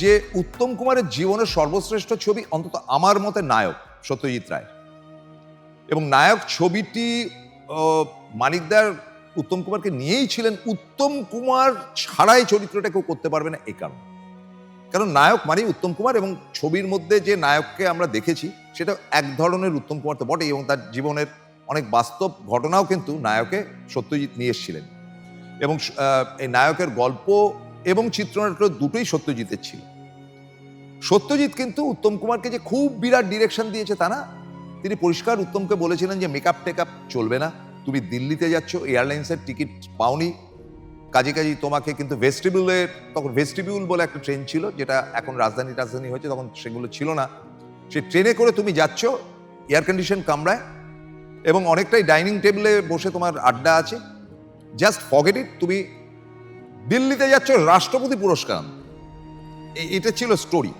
যে উত্তম কুমারের জীবনের সর্বশ্রেষ্ঠ ছবি অন্তত আমার মতে নায়ক সত্যজিৎ রায়। এবং নায়ক ছবিটি মানিকদার উত্তম কুমারকে নিয়েই ছিলেন, উত্তম কুমার ছাড়াই চরিত্রটা কেউ করতে পারবে না এই কারণে। কারণ নায়ক মানেই উত্তম কুমার এবং ছবির মধ্যে যে নায়ককে আমরা দেখেছি, সেটা এক ধরনের উত্তম কুমার তো বটেই এবং তার জীবনের অনেক বাস্তব ঘটনাও কিন্তু নায়কে সত্যজিৎ নিয়ে এসেছিলেন। এবং এই নায়কের গল্প এবং চিত্রনাট্য দুটোই সত্যজিতের ছিল। সত্যজিৎ কিন্তু উত্তম কুমারকে যে খুব বিরাট ডিরেকশন দিয়েছে তা না। তিনি পরিষ্কার উত্তমকে বলেছিলেন যে মেকআপ টেকআপ চলবে না। তুমি দিল্লিতে যাচ্ছ এয়ারলাইন্সের টিকিট পাওনি। কাজে কাজেই তোমাকে কিন্তু ভেস্টিবিউলে তখন ভেস্টিবিউল বলে একটা ট্রেন ছিল, যেটা এখন রাজধানী রাজধানী হয়েছে, তখন সেগুলো ছিল না। সে ট্রেনে করে তুমি যাচ্ছ এয়ার কন্ডিশন কামরায় এবং অনেকটাই ডাইনিং টেবিলে বসে তোমার আড্ডা আছে। জাস্ট ফগেট ইট তুমি দিল্লিতে যাচ্ছ রাষ্ট্রপতি পুরস্কার। এটা ছিল স্টোরি